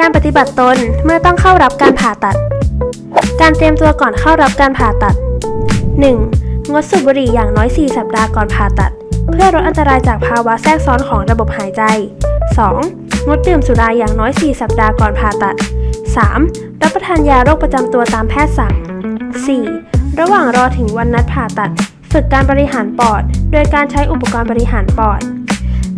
การปฏิบัติตนเมื่อต้องเข้ารับการผ่าตัด การเตรียมตัวก่อนเข้ารับการผ่าตัด 1. งดสูบบุหรี่อย่างน้อย 4 สัปดาห์ก่อนผ่าตัด เพื่อลดอันตรายจากภาวะแทรกซ้อนของระบบหายใจ 2. งดดื่มสุราอย่างน้อย 4 สัปดาห์ก่อนผ่าตัด 3. รับประทานยาโรคประจำตัวตามแพทย์สั่ง 4. ระหว่างรอถึงวันนัดผ่าตัด ฝึกการบริหารปอด โดยการใช้อุปกรณ์บริหารปอด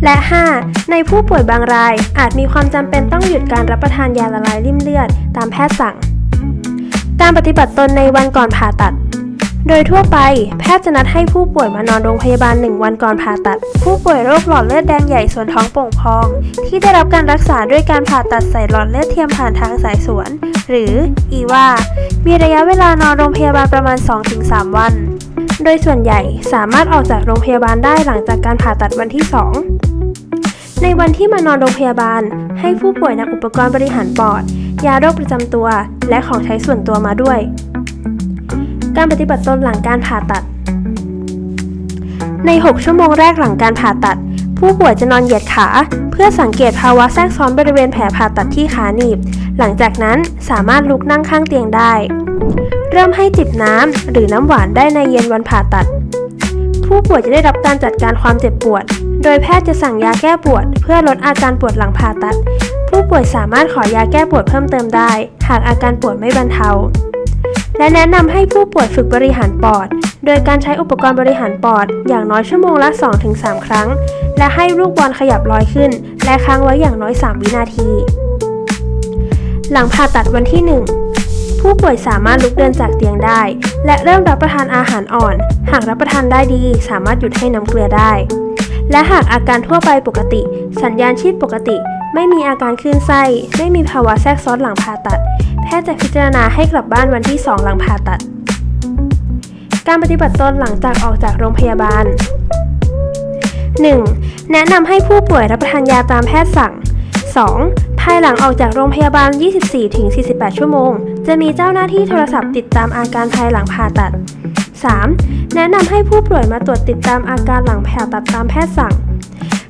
และ 5. ในผู้ป่วยบางราย อาจมีความจำเป็นต้องหยุดการรับประทานยาละลายริ่มเลือด ตามแพทย์สั่ง การปฏิบัติตนในวันก่อนผ่าตัด โดยทั่วไป แพทย์จะนัดให้ผู้ป่วยมานอนโรงพยาบาล 1 วันก่อนผ่าตัด ผู้ป่วยโรคหลอดเลือดแดงใหญ่ส่วนท้องโป่งพอง ที่ได้รับการรักษาด้วยการผ่าตัดใส่หลอดเลือดเทียมผ่านทางสายสวน หรืออีว่ามีระยะเวลานอนโรงพยาบาลประมาณ 2-3 วัน โดยส่วนใหญ่สามารถออกจากโรงพยาบาลได้หลังจากการผ่าตัดวันที่ 2 ในวันที่มานอนโรงพยาบาล ให้ผู้ป่วยนำอุปกรณ์บริหารปอด ยาโรคประจำตัว และของใช้ส่วนตัวมาด้วย การปฏิบัติตนหลังการผ่าตัด ใน 6 ชั่วโมงแรกหลังการผ่าตัด ผู้ป่วยจะนอนเหยียดขา เพื่อสังเกตภาวะแทรกซ้อนบริเวณแผลผ่าตัดที่ขาหนีบ หลังจากนั้นสามารถลุกนั่งข้างเตียงได้ เริ่มให้จิบน้ำหรือน้ำหวานได้ในเย็นวันผ่าตัด ผู้ป่วยจะได้รับการจัดการความเจ็บปวด โดยแพทย์จะสั่งยาแก้ปวด เพื่อลดอาการปวดหลังผ่าตัด ผู้ป่วยสามารถขอยาแก้ปวดเพิ่มเติมได้ หากอาการปวดไม่บรรเทา และแนะนำให้ผู้ป่วยฝึกบริหารปอด โดยการใช้อุปกรณ์บริหารปอด อย่างน้อยชั่วโมงละ 2-3 ครั้ง และให้ลูกบอลขยับลอยขึ้น และค้างไว้อย่างน้อย 3 วินาที หลังผ่าตัดวันที่ 1 ผู้ป่วยสามารถลุกเดินจากเตียงได้ และเริ่มรับประทานอาหารอ่อน หากรับประทานได้ดี สามารถหยุดให้น้ำเกลือได้ และหากอาการทั่วไปปกติ สัญญาณชีพปกติ ไม่มีอาการคลื่นไส้ ไม่มีภาวะแทรกซ้อนหลังผ่าตัด แพทย์จะพิจารณาให้กลับบ้านวันที่ 2 หลังผ่าตัด การปฏิบัติตนหลังจากออกจากโรงพยาบาล 1. แนะนำให้ผู้ป่วยรับประทานยาตามแพทย์สั่ง 2. ภายหลังออกจากโรงพยาบาล 24-48 ชั่วโมง จะมีเจ้าหน้าที่โทรศัพท์ติดตามอาการภายหลังผ่าตัด 3. แนะนำให้ผู้ป่วยมาตรวจติดตามอาการหลังผ่าตัดตามแพทย์สั่ง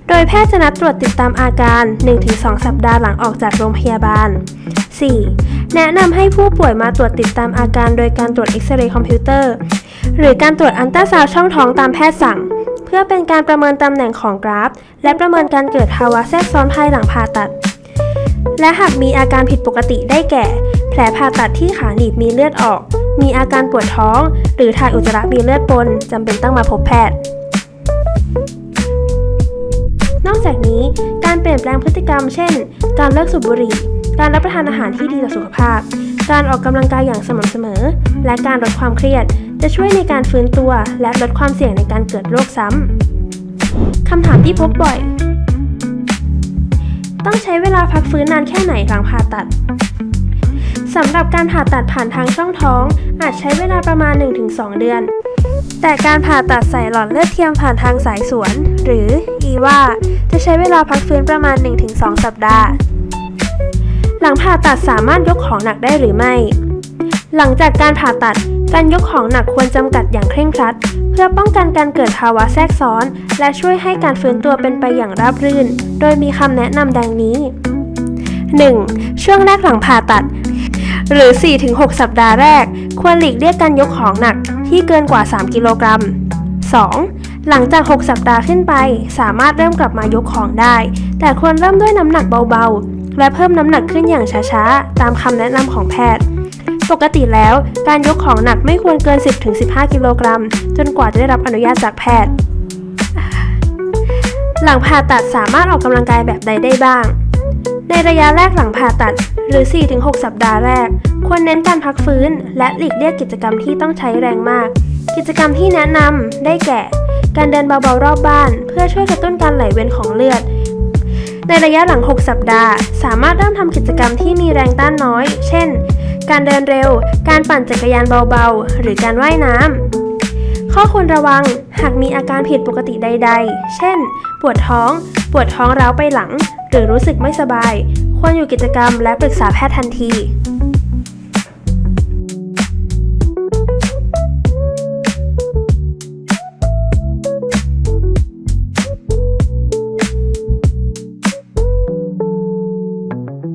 โดยแพทย์จะนัดตรวจติดตามอาการ 1-2 สัปดาห์หลังออกจากโรงพยาบาล 4. แนะนำให้ผู้ป่วยมาตรวจติดตามอาการโดยการตรวจเอ็กซเรย์คอมพิวเตอร์ หรือการตรวจอันตราซาวช่องท้องตามแพทย์สั่ง เพื่อเป็นการประเมินตำแหน่งของกราฟ และประเมินการเกิดภาวะแทรกซ้อนภายหลังผ่าตัด และหากมีอาการผิดปกติได้แก่ แผลผ่าตัดที่ขาหนีบมีเลือดออก มีอาการปวดท้อง หรือถ่ายอุจจาระมีเลือดปนจำเป็นต้องมาพบแพทย์ นอกจากนี้การเปลี่ยนแปลงพฤติกรรม เช่น การเลิกสูบบุหรี่ การรับประทานอาหารที่ดีต่อสุขภาพ การออกกำลังกายอย่างสม่ำเสมอ และการลดความเครียด จะช่วยในการฟื้นตัว และลดความเสี่ยงในการเกิดโรคซ้ำคำถามที่พบบ่อย ต้องใช้เวลาพักฟื้นนานแค่ไหนหลังผ่าตัดสำหรับการผ่าตัดผ่านทางช่องท้อง อาจใช้เวลาประมาณ 1-2 เดือน แต่การผ่าตัดใส่หลอดเลือดเทียมผ่านทางสายสวน หรืออีว่าจะใช้เวลาพักฟื้นประมาณ 1-2 สัปดาห์ หลังผ่าตัดสามารถยกของหนักได้หรือไม่ หลังจากการผ่าตัด การยกของหนักควรจำกัดอย่างเคร่งครัด เพื่อป้องกันการเกิดภาวะแทรกซ้อน และช่วยให้การฟื้นตัวเป็นไปอย่างราบรื่น โดยมีคำแนะนำดังนี้ 1. ช่วงแรกหลังผ่าตัด หรือ 4-6 สัปดาห์แรก ควรหลีกเลี่ยงการยกของหนักที่เกินกว่า 3 กิโลกรัม 2. หลังจาก 6 สัปดาห์ขึ้นไป สามารถเริ่มกลับมายกของได้ แต่ควรเริ่มด้วยน้ำหนักเบาๆ และเพิ่มน้ำหนักขึ้นอย่างช้าๆ ตามคำแนะนำของแพทย์ ปกติแล้ว การยกของหนักไม่ควรเกิน 10-15 กิโลกรัม จนกว่าจะได้รับอนุญาตจากแพทย์ หลังผ่าตัดสามารถออกกำลังกายแบบใดได้บ้าง ในระยะแรกหลังผ่าตัดหรือ 4-6 สัปดาห์แรก ควรเน้นการพักฟื้น และหลีกเลี่ยงกิจกรรมที่ต้องใช้แรงมาก กิจกรรมที่แนะนำได้แก่ การเดินเบาๆรอบบ้าน เพื่อช่วยกระตุ้นการไหลเวียนของเลือดในระยะหลัง 6 สัปดาห์ สามารถเริ่มทำกิจกรรมที่มีแรงต้านน้อย เช่น การเดินเร็ว การปั่นจักรยานเบาๆ หรือการว่ายน้ำ ข้อควรระวังหากมีอาการผิดปกติใด ๆ เช่น ปวดท้อง ปวดท้องร้าวไปหลัง หรือรู้สึกไม่สบาย ควรอยู่กิจกรรมและปรึกษาแพทย์ทันที